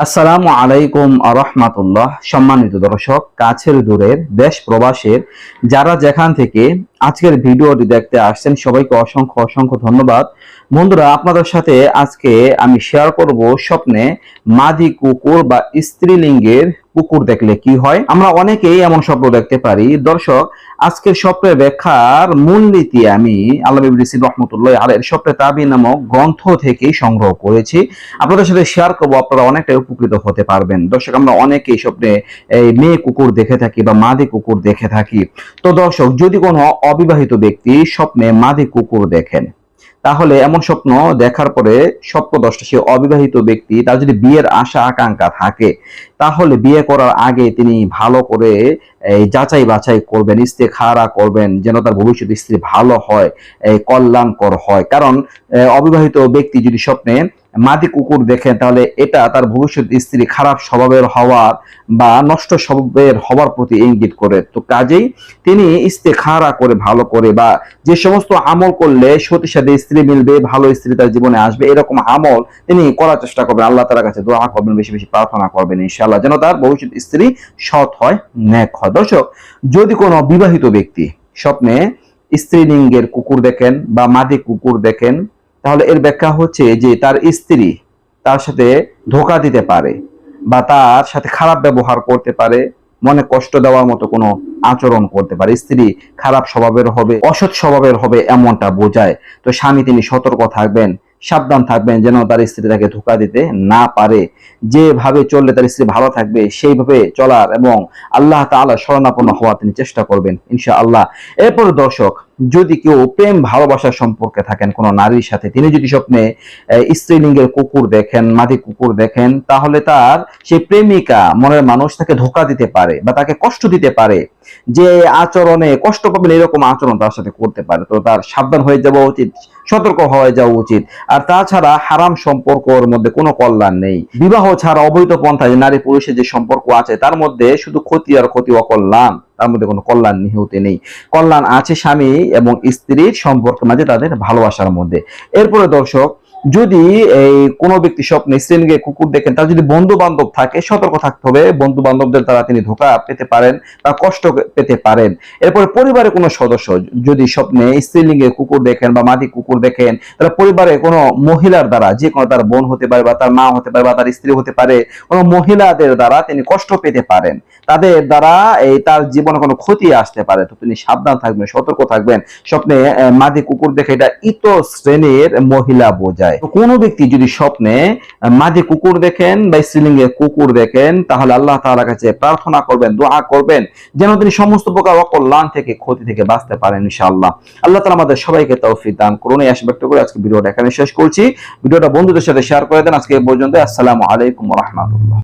আসসালামু আলাইকুম আরহামাতুল্লাহ সম্মানিত দর্শক, কাছের দূরের দেশ প্রবাসের যারা যেখান থেকে আজকের ভিডিওটি দেখতে আসছেন, সবাইকে অসংখ্য অসংখ্য ধন্যবাদ। বন্ধুরা, আপনাদের সাথে আজকে আমি শেয়ার করব স্বপ্নে মাদি কুকুর বা স্ত্রীলিঙ্গের কুকুর দেখলে কি হয়? আমরা অনেকেই এমন স্বপ্ন দেখতে পারি। দর্শক, আজকের স্বপ্নের ব্যাখ্যার মূলনীতি আমি আল্লাহ রহমতুল্লাহ আলের স্বপ্নে তাবি নামক গ্রন্থ থেকেই সংগ্রহ করেছি। আপনাদের সাথে শেয়ার করব, আপনারা অনেকটাই উপকৃত হতে পারবেন। দর্শক, আমরা অনেকেই স্বপ্নে এই মেয়ে কুকুর দেখে থাকি বা মাদি কুকুর দেখে থাকি। তো দর্শক, যদি কোনো অবিবাহিত ব্যক্তি স্বপ্নে মাদি কুকুর দেখেন তাহলে এমন স্বপ্ন দেখার পরে স্বপ্নদশটা সে অবিবাহিত ব্যক্তি, তার যদি বিয়ের আশা, আকাঙ্ক্ষা থাকে, তাহলে বিয়ে করার আগে তিনি ভালো করে যাচাই বাছাই করবেন, ইস্তেখারা করবেন, যেন তার ভবিষ্যৎ স্ত্রী ভালো হয় কল্যাণকর হয়। কারণ অবিবাহিত ব্যক্তি যদি স্বপ্নে মাদি কুকুর দেখেন তাহলে এটা তার ভবিষ্যৎ স্ত্রী খারাপ স্বভাবের হওয়ার বা নষ্ট স্বভাবের হওয়ার প্রতি ইঙ্গিত করে। তো কাজেই তিনি ইস্তেখারা করে, ভালো করে বা যে সমস্ত আমল করলে সতী সাথে স্ত্রী মিলবে, ভালো স্ত্রী তার জীবনে আসবে, এরকম আমল তিনি করার চেষ্টা করবেন। আল্লাহ তালার কাছে দোয়া করবেন, বেশি বেশি প্রার্থনা করবেন, ইনশাআল্লাহ, যেন তার ভবিষ্যৎ স্ত্রী সৎ হয় ন্যাক হয়। দর্শক, যদি কোনো বিবাহিত ব্যক্তি স্বপ্নে স্ত্রীলিঙ্গের কুকুর দেখেন বা মাদি কুকুর দেখেন তাহলে এর ব্যাখ্যা হচ্ছে যে তার স্ত্রী তার সাথে ধোকা দিতে পারে বা তার সাথে খারাপ ব্যবহার করতে পারে, মনে কষ্ট দেওয়ার মতো কোনো আচরণ করতে পারে। স্ত্রী খারাপ স্বভাবের হবে, অসৎ স্বভাবের হবে এমনটা বোঝায়। তো স্বামী তিনি সতর্ক থাকবেন। সাবধান থাকবেন যেন তার স্ত্রী তাকে ধোকা দিতে না পারে। যেভাবে চললে তার স্ত্রী ভালো থাকবে, সেইভাবে চলার এবং আল্লাহ তাআলা শরণাপন্ন হওয়ার তিনি চেষ্টা করবেন ইনশা আল্লাহ এরপর দর্শক, যদি কেউ প্রেম ভালোবাসার সম্পর্কে থাকেন, কোনো নারীর সাথে, তিনি যদি স্বপ্নে স্ত্রীলিঙ্গের কুকুর দেখেন মাদি কুকুর দেখেন, তাহলে তার সেই প্রেমিকা, মনের মানুষ তাকে ধোকা দিতে পারে বা তাকে কষ্ট দিতে পারে। যে আচরণে কষ্ট পাবেন এরকম আচরণ তার সাথে করতে পারে। তো তার সাবধান হয়ে যাওয়া উচিত। সতর্ক হয়ে যাওয়া উচিত। আর তাছাড়া হারাম সম্পর্কর মধ্যে কোনো কল্যাণ নেই। বিবাহ ছাড়া অবৈধ পন্থায় নারী পুরুষের যে সম্পর্ক আছে, তার মধ্যে শুধু ক্ষতি আর ক্ষতি অকল্যাণ, তার মধ্যে কোনো কল্যাণ নিহতে নেই। কল্যাণ আছে স্বামী এবং স্ত্রীর সম্পর্ক মাঝে তাদের ভালোবাসার মধ্যে। এরপরে দর্শক যদি এই কোনো ব্যক্তি স্বপ্নে স্ত্রীলিঙ্গে কুকুর দেখেন, তার যদি বন্ধু বান্ধব থাকে, সতর্ক থাকতে হবে। বন্ধু বান্ধবদের দ্বারা তিনি ধোকা পেতে পারেন বা কষ্ট পেতে পারেন। এরপরে পরিবারের কোনো সদস্য যদি স্বপ্নে স্ত্রীলিঙ্গে কুকুর দেখেন বা মাদি কুকুর দেখেন, তাহলে পরিবারে কোনো মহিলার দ্বারা, যে কোনো তার বোন হতে পারে বা তার মা হতে পারে বা তার স্ত্রী হতে পারে, কোনো মহিলাদের দ্বারা তিনি কষ্ট পেতে পারেন। তাদের দ্বারা এই তার জীবনে কোনো ক্ষতি আসতে পারে। তো তিনি সাবধান থাকবেন, সতর্ক থাকবেন। স্বপ্নে মাদি কুকুর দেখে এটা ইত শ্রেণির মহিলা বোঝায়। তো কোনো ব্যক্তি যদি স্বপ্নে মাঝে কুকুর দেখেন বা স্ত্রীলিঙ্গের কুকুর দেখেন, তাহলে আল্লাহ তাআলার কাছে প্রার্থনা করবেন, দোয়া করবেন, যেন তিনি সমস্ত প্রকার অকল্যাণ থেকে, ক্ষতি থেকে বাঁচতে পারেন ইনশাআল্লাহ। আল্লাহ তাআলা আমাদের সবাইকে তৌফিক দান করুন। এই আশা ব্যক্ত করে আজকে ভিডিওটা এখানে শেষ করছি। ভিডিওটা বন্ধুদের সাথে শেয়ার করে দেন। আজকে এই পর্যন্ত আসসালামু আলাইকুম রাহমাতুল্লাহ।